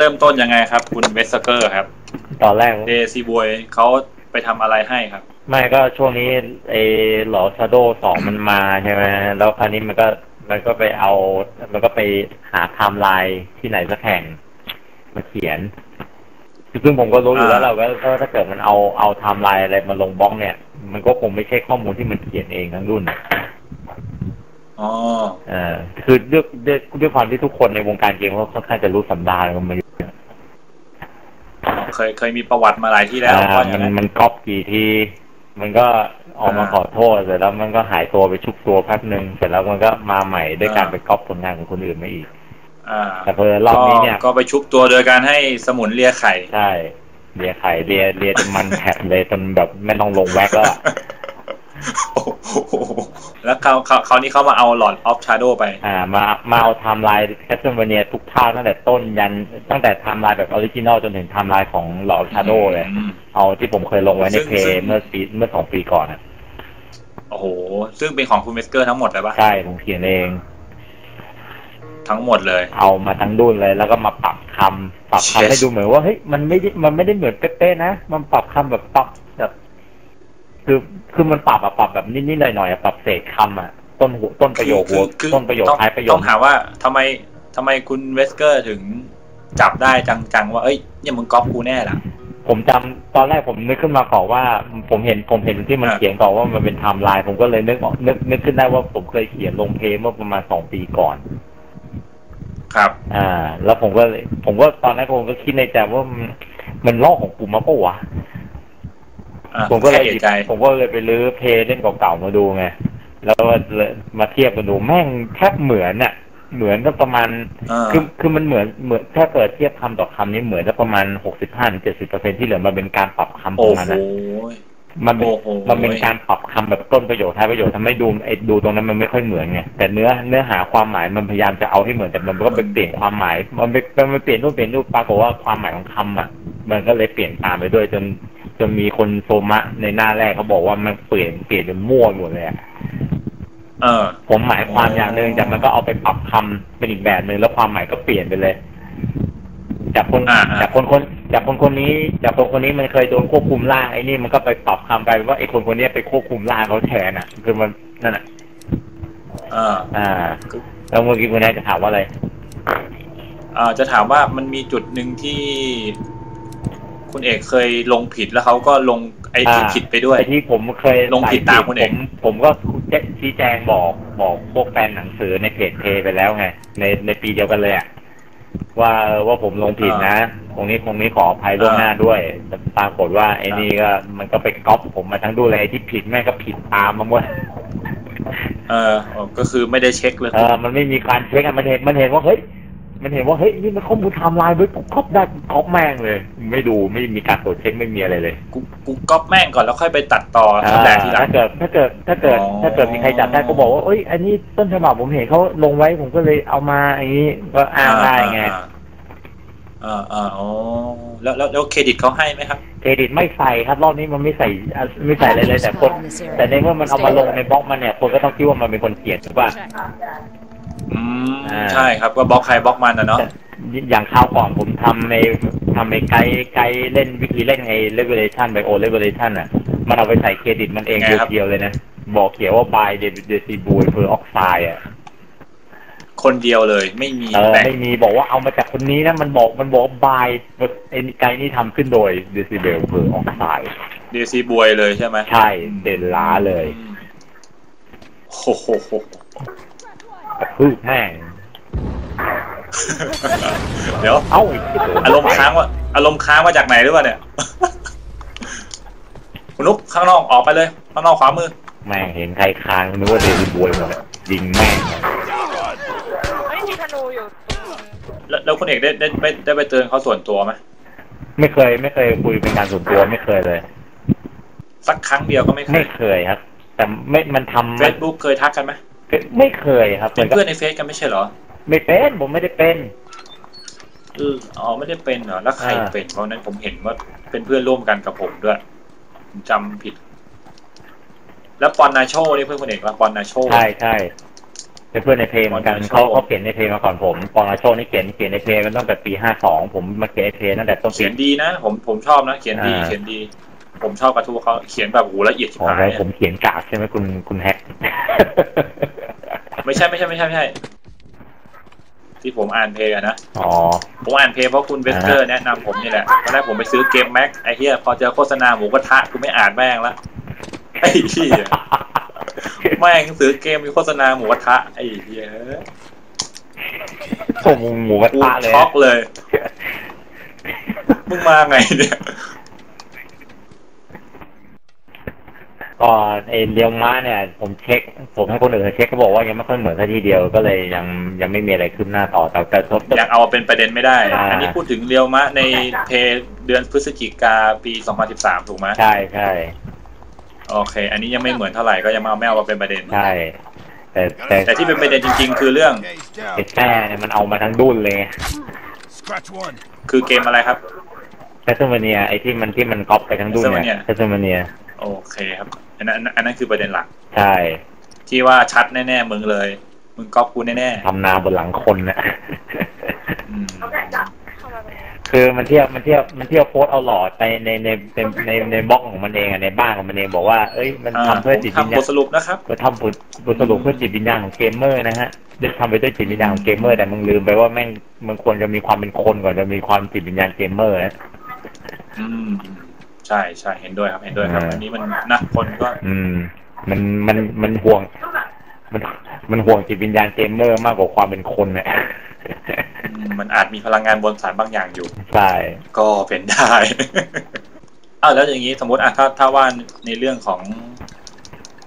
เริ่มต้นยังไงครับ คุณเวสเกอร์ครับ ตอนแรกเดซีบวยเขาไปทำอะไรให้ครับ ไม่ก็ช่วงนี้ไอ้หลอชาโดสองมันมาใช่ไหมแล้วคราวนี้มันก็มันก็ไปเอา มันก็ไปหาไทม์ไลน์ที่ไหนสักแห่งมาเขียน ซึ่งผมก็รู้อยู่แล้วเราก็ก็ถ้าเกิดมันเอาเอาไทม์ไลน์อะไรมาลงบล็อกเนี่ย มันก็คงไม่ใช่ข้อมูลที่มันเขียนเองทั้งรุ่นอ๋อเออคือด้วยด้วยด้วยความที่ทุกคนในวงการเกมเขาค่อนข้างจะรู้สันดานกันมาอ ยู่เคยเคยมีประวัติมาหลายที่แล้วอ่าว่าอมัย่านงนั้นมันก๊อปกี่ที มันก็ออกมาอ่าขอโทษเสร็จแล้วมันก็หายตัวไปชุบตัวแป๊บหนึ่งเสร็จแล้วมันก็มาใหม่ด้วยการอ่าไปก๊อปผลงานของคนอื่นมาอีกอ่าแต่เพอรอบนี้เนี่ยก็ก็ไปชุบตัวโดยการให้สมุนเลียไข่ใช่เลียไข่เลียเลียจนมันแผดเลยจนแบบไม่ต้องลงแว็กแล้วอะโอ้โห แล้วเขาเขาเขาวนี้เขามาเอาหลอดออฟชาโดไป อ่า มามาเอาไทม์ไลน์แคสเซิลเวเนียทุกภาคตั้งแต่ต้นยันตั้งแต่ไทม์ไลน์แบบออริจินอลจนถึงไทม์ไลน์ของหลอดชาโดเลยอืมเอาที่ผมเคยลงไว้ในซึ่งเพซึ่จงเมื่อปีเมื่อสองปีก่อนอะโอ้โห ซึ่งเป็นของคุณเวสเกอร์ทั้งหมดเลยปะใช่ ผมเขียนเอง ทั้งหมดเลย เอามาทั้งดุนเลย แล้วก็มาปรับคำปรับคำ Yes ให้ดูเหมือนว่าเฮ้ยมันไม่ได้มันไม่ได้เหมือนเป๊ะๆนะ มันปรับคำแบบปรับแบบ คือคือมันปรับอะปรับแบบนิดๆหน่อยๆอะปรับเศษคำอะต้นหัวต้นประโยคหัวคือต้นประโยคต้องท้ายประโยต้คองถามว่าทำไมทำไมคุณเวสเกอร์ถึงจับได้จังๆว่าเอ้ยเนี่ยมึงก๊อปกูแน่ล่ะ ผมจำตอนแรกผมนึกขึ้นมาก่อนว่า ผมเห็นผมเห็นที่มันอ่าเขียนก่อนว่ามันเป็นไทม์ไลน์ผมก็เลยนึกออกนึกนึกขึ้นได้ว่าผมเคยเขียนลงเพจเมื่อประมาณสองปีก่อน ครับ อ่า แล้วผมก็เลยผมก็ตอนนั้นผมก็คิดในใจว่ามันมันลอกของกูมาปะวะอะ ผมก็เลยแค่เอะใจ ผมก็เลยไปรื้อเพลงเล่นเก่าๆมาดูไงแล้วก็เลยมาเทียบกันดูแม่งแทบเหมือนน่ะเหมือนก็ประมาณอ่าคือคือมันเหมือนเหมือนถ้าเกิดเทียบคำต่อคำนี้เหมือนจะประมาณหกสิบห้าถึงเจ็ดสิบเปอร์เซ็นที่เหลือมันเป็นการปรับคำตโอ้รงนั้นโหนะมันเป็นโอ้โหมันเป็นการปรับคำแบบต้นประโยคท้ายประโยคทำให้ดูไอ้ดูตรงนั้นมันไม่ค่อยเหมือนไงแต่เนื้อเนื้อหาความหมายมันพยายามจะเอาให้เหมือนแต่มันก็ไปเปลี่ยนความหมาย มันไปมันเปลี่ยนรูปเปลี่ยนรูปปรากฏว่าความหมายของคำอะ มันก็เลยเปลี่ยนตามไปด้วยจน จนมีคนโซมะในหน้าแรกเขาบอกว่ามันเปลี่ยนเปลี่ยนจนมั่วหมดเลยอะเออ ผมหมายความอย่างหนึ่งแต่มันก็เอาไปปรับคำเป็นอีกแบบหนึ่งแล้วความหมายก็เปลี่ยนไปเลย จากคนอ่าอ่าจากคนคนจากคนคนนี้จากคนคนนี้มันเคยโดนควบคุมร่างไอ้นี่มันก็ไปปรับคำไปว่าไอ้คนคนนี้ไปควบคุมร่างเขาแทนอะ คือมันนั่นอะเอออ่าแล้วเมื่อกี้คุณนายจะถามว่าอะไรเอ่อจะถามว่ามันมีจุดหนึ่งที่ คุณเอกเคยลงผิดแล้วเขาก็ลงไอ้ที่อ่าผิดไปด้วยไอ้ที่ผมเคยลงผิดตามคุณเอกผมผมก็ชี้แจงบอกบอกพวกแฟนหนังสือในเพจเพไปแล้วไงในในปีเดียวกันเลยอะว่าว่าผมลงผิดนะตรงนี้ตรงนี้ขออภัยล่วงหน้าด้วยแต่ปรากฏว่าไอ้นี่ก็มันก็ไปก๊อปผมมาทั้งดูเลยไอ้ที่ผิดแม่งก็ผิดตามมาหมดเอออ๋อก็คือไม่ได้เช็คเลยเออมันไม่มีการเช็คอะมันเห็นมันเห็นว่าเฮ้ย มันเห็นว่าเฮ้ยนี่มันข้อมูลไทม์ไลน์เว้ยกูก๊อปได้กูก๊อปแม่งเลย ไม่ดูไม่มีการตรวจเช็คไม่มีอะไรเลยกูกูก๊อปแม่งก่อนแล้วค่อยไปตัดต่ออ่าแต่ทีหลัง ถ้าเกิดถ้าเกิดถ้าเกิดอ๋อ ถ้าเกิดมีใครจับได้ก็บอกว่าเอ้ยอันนี้ต้นฉบับผมเห็นเขาลงไว้ผมก็เลยเอามาอย่างนี้ก็อ้างได้ไงอ่าอ่าอ๋อแล้วแล้วแล้วเครดิตเขาให้ไหมครับ เครดิตไม่ใส่ครับรอบนี้มันไม่ใส่อะไม่ใส่เลยเลยแต่คนแต่ในเมื่อมันเอามาลงในบล็อกมันเนี่ยคนก็ต้องคิดว่ามันเป็นคนเขียนถูกป่ะ อืมอ่าใช่ครับก็บล็อกใครบล็อกมันนะเนาะแต่อย่างคราวก่อนผมทำในทำในไกด์ไกด์เล่นวิธีเล่นไอ้ regulation by o regulation อะ มันเอาไปใส่เครดิตมันเองไงครับเดียวๆเลยนะ บอกเขียนว่า by David d e c i b u l per oxide อะคนเดียวเลยไม่มีเออแบ่งไม่มีบอกว่าเอามาจากคนนี้นะ มันบอกมันบอกบายไอ้ไกด์นี่ทำขึ้นโดย decibel per oxide เดซีบวยเลยใช่ไหมใช่ เด่นล้าเลยอืมโอ้โหกระ พือแห้งเดี๋ยวเอ้าไอ้เหี้ยอารมณ์ค้างว่าอารมณ์ค้างมาจากไหนหรือเปล่าเนี่ยคุณนุ๊กข้างนอกออกไปเลย ข้างนอกขวามือ แม่งเห็นใครค้างนึกว่าเดซิบวยหมดอะยิงแม่งเลยไม่มีธนูอยู่แล้วแล้วคุณเอกได้ได้ได้ได้ไปเตือนเขาส่วนตัวไหมไม่เคยไม่เคยคุยเป็นการส่วนตัวไม่เคยเลย สักครั้งเดียวก็ไม่เคไม่ยเคยครับ แต่ไม่มันทำเฟซบุ๊กเคยทักกันไหม ไม่เคยครับเป็นเพื่อนในเฟซกันไม่ใช่เหรอ ไม่เป็นผมไม่ได้เป็นเอออ๋อไม่ได้เป็นเหรอแล้วใครอ่าเป็นเพราะฉะนั้นผมเห็นว่าเป็นเพื่อนร่วมกันกับผมด้วยผมจำผิด แล้วปอนนาโชนี่เพื่อนคุณเอกว่าปอนนาโชใช่ใช่เป็นเพื่อนในเพลงเหมือนกันปอนด์เขาโชคเขาเขียนในเพลงมาก่อนผมปองอาโชคนี่เขียนเขียนในเพลงมันตั้งแต่ปีห้าสองผมมาเขียนในเพลงตั้งแต่ต้นปีเขียนดีนะผมผมชอบนะเขียนดีอ่าเขียนดี ผมชอบกระทู้เขาเขียนแบบโหูละเอียดชิบอ๋อหายแล้วอะผมเขียนกากใช่ไหมคุณคุณแฮก ไม่ใช่ไม่ใช่ไม่ใช่ไม่ใช่ ที่ผมอ่านเพลงอะนะ อ๋อ ผมอ่านเพลงเพราะคุณเวสเตอร์แนะนำผมนี่แหละตอนแรกผมไปซื้อเกมแม็กไอ้เหี้ยพอเจอโฆษณาหมูกระทะกูไม่อ่านแม่งละไอ้เหี้ยแม่งซื้อเกมมีโฆษณาหมูกระทะไอ้เหี้ยผมหมูกระกูทะเลยช็อกเลย มึงมาไงเนี่ย ก็ไอเรียวม้าเนี่ย ผมเช็ค ผมให้คนอื่นเช็คเขาบอกว่ายังไม่ค่อยเหมือนซะทีเดียวก็เลยยังยังไม่มีอะไรขึ้นหน้าต่อแต่แต่ทบอยากเอามาเป็นประเด็นไม่ได้อ่าอันนี้พูดถึงเรียวมะในเพย์เดือนพฤศจิกาปี2013ถูกไหมใช่ใช่โอเค อันนี้ยังไม่เหมือนเท่าไหร่ก็ยังมาเอาไม่เอามาเป็นประเด็นใช่แต่แต่แต่ที่เป็นประเด็นจริง ๆ คือเรื่องไอ้แต้เนี่ยมันเอามาทั้งดุนเลย Scratch one. คือเกมอะไรครับเทสเมเนียไอ้ที่มันที่มันก๊อปไปทั้งดุนเนี่ยเทสเมเนียโอเคครับ อันนั้นอันนั้นคือประเด็นหลัก ใช่ ที่ว่าชัดแน่ๆมึงเลย มึงก๊อปกูแน่ทำนาบนหลังคนนะๆอืมเข้ามาตรงนี้คือมันเที่ยวมันเที่ยวมันเที่ยวโพสต์เอาหลอดไปในในในในในบล็อกของมันเองอะในบ้านของมันเองบอกว่าเอ้ยมันอ่าทำเพื่อผมจิตวิญทำบญาณทสรุปนะครับก็ทำบทบทสรุปเพื่อจิตวิญญาณของเกมเมอร์นะฮะได้ทำไปด้วยจิตวิญญาณของเกมเมอร์แต่มึงลืมไปว่าแม่งมึงควรจะมีความเป็นคนก่อนจะมีความจิตวิญญาณเกมเมอร์นะอืม ใช่ใช่เห็นด้วยครับเห็นด้วยครับอ่าอันนี้มันนะคนก็ อืม มันมันมันห่วง มันมันห่วงจิตวิญญาณเกมเมอร์มากกว่าความเป็นคนเนี่ยอืมมันอาจมีพลังงานบนสารบางอย่างอยู่ใช่ก็เป็นได้อ้าวแล้วอย่างนี้สมมติอะถ้าถ้าว่าในเรื่องของ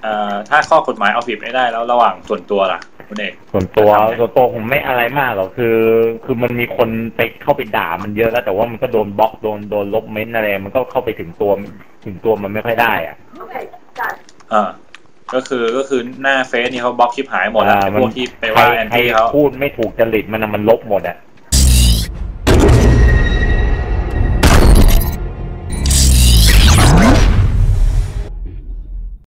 เอ่อถ้าข้อกฎหมายเอาผิดไม่ได้แล้วระหว่างส่วนตัวล่ะ คุณเอกส่วนตัวทำไงส่วนตัวผมไม่อะไรมากหรอกคือ คือมันมีคนไปเข้าไปด่ามันเยอะแล้ว แต่ว่ามันก็โดนบล็อกโดนโดนลบเม้นต์อะไร มันก็เข้าไปถึงตัวถึงตัวมันไม่ค่อยได้อะอ่าก็คือก็คือหน้าเฟซนี่เขาบล็อกชิปหายหมดแล้วอ่าไอ้มันพวกที่ไปว่าใครแอนใครตี้เขาพูดไม่ถูกจริตมันนะมันลบหมดอะ